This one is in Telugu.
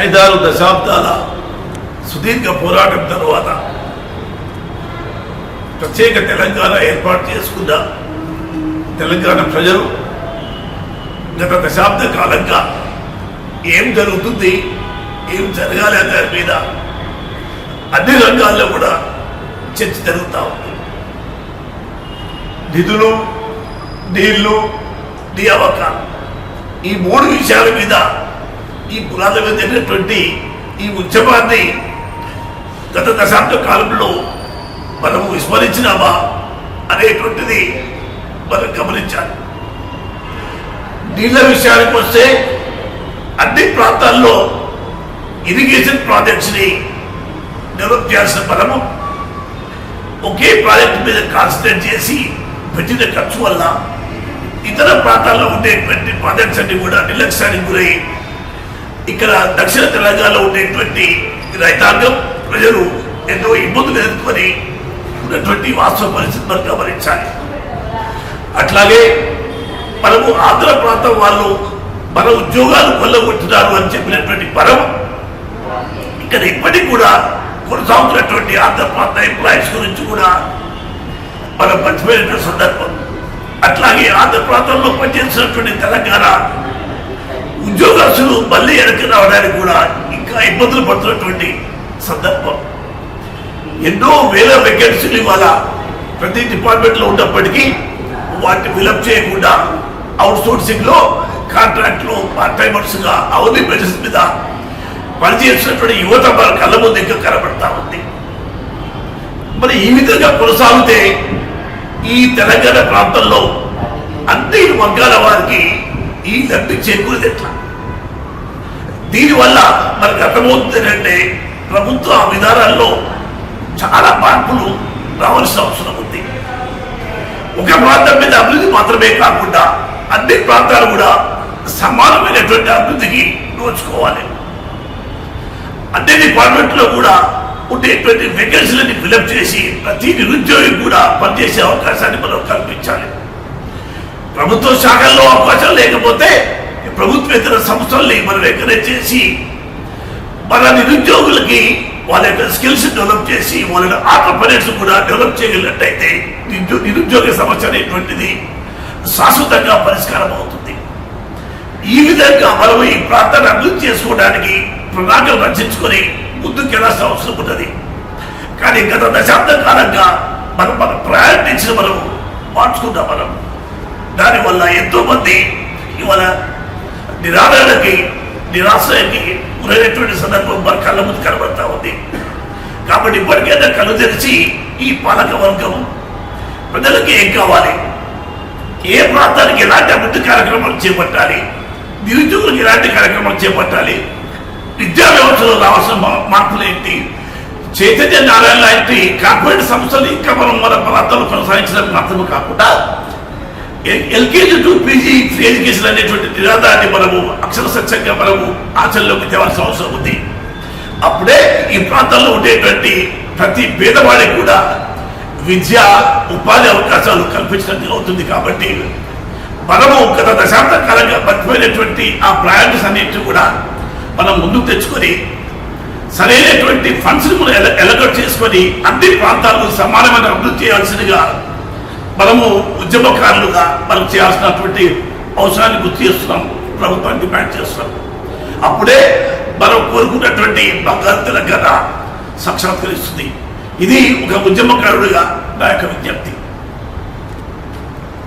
ఐదారు దశాబ్దాల సుదీర్ఘ పోరాటం తరువాత ప్రత్యేక తెలంగాణ ఏర్పాటు చేసుకున్న తెలంగాణ ప్రజలు గత దశాబ్ద కాలంగా ఏం జరుగుతుంది ఏం జరగాలి అనే దాని మీద అన్ని రంగాల్లో కూడా చర్చ జరుగుతూ ఉంది. నిధులు నీళ్ళు నియామకాలు ఈ మూడు విషయాల మీద ఈ పురాణ మీద జరిగినటువంటి ఈ ఉద్యమాన్ని గత దశాబ్ద కాలంలో మనము విస్మరించినామా అనేటువంటిది మనం గమనించాలి. నీళ్ళ విషయానికి వస్తే అన్ని ప్రాంతాల్లో ఇరిగేషన్ ప్రాజెక్ట్స్ని డెవలప్ చేయాల్సిన మనము ఒకే ప్రాజెక్ట్ మీద కాన్సన్ట్రేట్ చేసి పెట్టిన ఖర్చు వల్ల ఇతర ప్రాంతాల్లో ఉండేటువంటి ప్రాజెక్ట్స్ అన్ని కూడా నిర్లక్ష్యానికి గురై ఇక్కడ దక్షిణ తెలంగాణలో ఉండేటువంటి రైతాంగం ప్రజలు ఎన్నో ఇబ్బందులు ఎదుర్కొని ఉన్నటువంటి వాస్తవ పరిస్థితి మనం గమనించాలి. అట్లాగే మనము ఆంధ్ర ప్రాంతం వాళ్ళు మన ఉద్యోగాలు కొల్లగొట్టినారు అని చెప్పినటువంటి పరం ఇక్కడ ఇప్పటికి కూడా కొనసాగుతున్నటువంటి ఆంధ్ర ప్రాంత ఎంప్లాయీస్ గురించి కూడా మనం మర్చిపోయినటువంటి సందర్భం. అట్లాగే ఆంధ్ర ప్రాంతంలో పనిచేసినటువంటి తెలంగాణ ఉద్యోగస్తులు మళ్ళీ వెనక్కి రావడానికి కూడా ఇంకా ఇబ్బందులు పడుతున్నటువంటి సందర్భం. ఎన్నో వేల వేకెన్సీలు ఇవాళ ప్రతి డిపార్ట్మెంట్లో ఉన్నప్పటికీ వాటిని ఫిలప్ చేయకుండా అవుట్ సోర్సింగ్లో పార్ట్ టైమర్స్గా అవన్నీ అవధి మీద పనిచేస్తున్నటువంటి యువత మన కళ్ళ ముందు ఇంకా కనబడతా ఉంది. మరి ఈ విధంగా కొనసాగితే ఈ తెలంగాణ ప్రాంతంలో అన్ని వర్గాల వారికి ఈ లబ్ధి చేకూరేది ఎట్లా దీనివల్ల మనకు అర్థమవుతుంది ఏంటంటే ప్రభుత్వ విధానాల్లో చాలా మార్పులు రావాల్సిన అవసరం ఉంది. ఒక ప్రాంతం మీద అభివృద్ధి మాత్రమే కాకుండా అన్ని ప్రాంతాలు కూడా సమానమైనటువంటి అభివృద్ధికి నోచుకోవాలి. అన్ని డిపార్ట్మెంట్లో కూడా ఉండేటువంటి వేకెన్సీలని ఫిలప్ చేసి ప్రతి నిరుద్యోగి కూడా పనిచేసే అవకాశాన్ని మనం కల్పించాలి. ప్రభుత్వ శాఖల్లో అవకాశం లేకపోతే ప్రభుత్వేతర సంస్థల్ని మనం ఎంకరేజ్ చేసి మన నిరుద్యోగులకి వాళ్ళ యొక్క స్కిల్స్ డెవలప్ చేసి వాళ్ళ ఆంటర్ప్రనర్స్ కూడా డెవలప్ చేయగలిగినట్టయితే నిరుద్యోగ సమస్య అనేటువంటిది శాశ్వతంగా పరిష్కారం అవుతుంది. ఈ విధంగా మనం ఈ ప్రాంతాన్ని అభివృద్ధి చేసుకోవడానికి ప్రణాళికలు రచించుకొని ముందుకెళ్ళాల్సిన అవసరం ఉన్నది. కానీ గత దశాబ్ద కాలంగా మనం మన ప్రయారిటీస్ మనం మార్చుకుంటాం మనం. దానివల్ల ఎంతో మంది ఇవాళ నిరాదరణకి నిరాశ్రయకి గురైనటువంటి సందర్భం మన కళ్ళ ముందు కనబడతా ఉంది. కాబట్టి ఇప్పటికైనా కళ్ళు తెరిచి ఈ పాలక వర్గం ప్రజలకి ఏం కావాలి? ఏ ప్రాంతానికి ఎలాంటి అభివృద్ధి కార్యక్రమాలు చేపట్టాలి? నిరుద్యోగులకు ఎలాంటి కార్యక్రమాలు చేపట్టాలి? విద్యా వ్యవస్థలో రావాల్సిన మార్పులు ఏంటి? చైతన్య నారాయణ లాంటి కార్పొరేట్ సంస్థలు ఇంకా మనం మన ప్రాంతంలో కొనసాగించడానికి మాత్రమే కాకుండా ఎల్కేజీ టు పీజీ ఎడ్యుకేషన్ అనేటువంటి నినాదాన్ని మనము అక్షర సత్యంగా మనము ఆచరణలోకి తేవాల్సిన అవసరం ఉంది. అప్పుడే ఈ ప్రాంతంలో ఉండేటువంటి ప్రతి పేదవాడికి కూడా విద్య ఉపాధి అవకాశాలు కల్పించినట్టు అవుతుంది కాబట్టి మనము గత దశాబ్ద కాలంగా మర్చిపోయినటువంటి ఆ ప్రయాణస్ అన్నింటినీ కూడా మనం ముందుకు తెచ్చుకొని సరైనటువంటి ఫండ్స్ మనం ఎలగట్ చేసుకొని అన్ని ప్రాంతాలను సమానమైన అభివృద్ధి చేయాల్సిందిగా మనము ఉద్యమకారులుగా మనం చేయాల్సినటువంటి అవసరాన్ని గుర్తు చేస్తున్నాం. ప్రభుత్వాన్ని డిమాండ్ చేస్తున్నాం. అప్పుడే మనం కోరుకున్నటువంటి బంగారు తెలంగాణ సాక్షాత్కరిస్తుంది ఇది ఒక ఉద్యమకారుడిగా నా యొక్క విజ్ఞప్తి.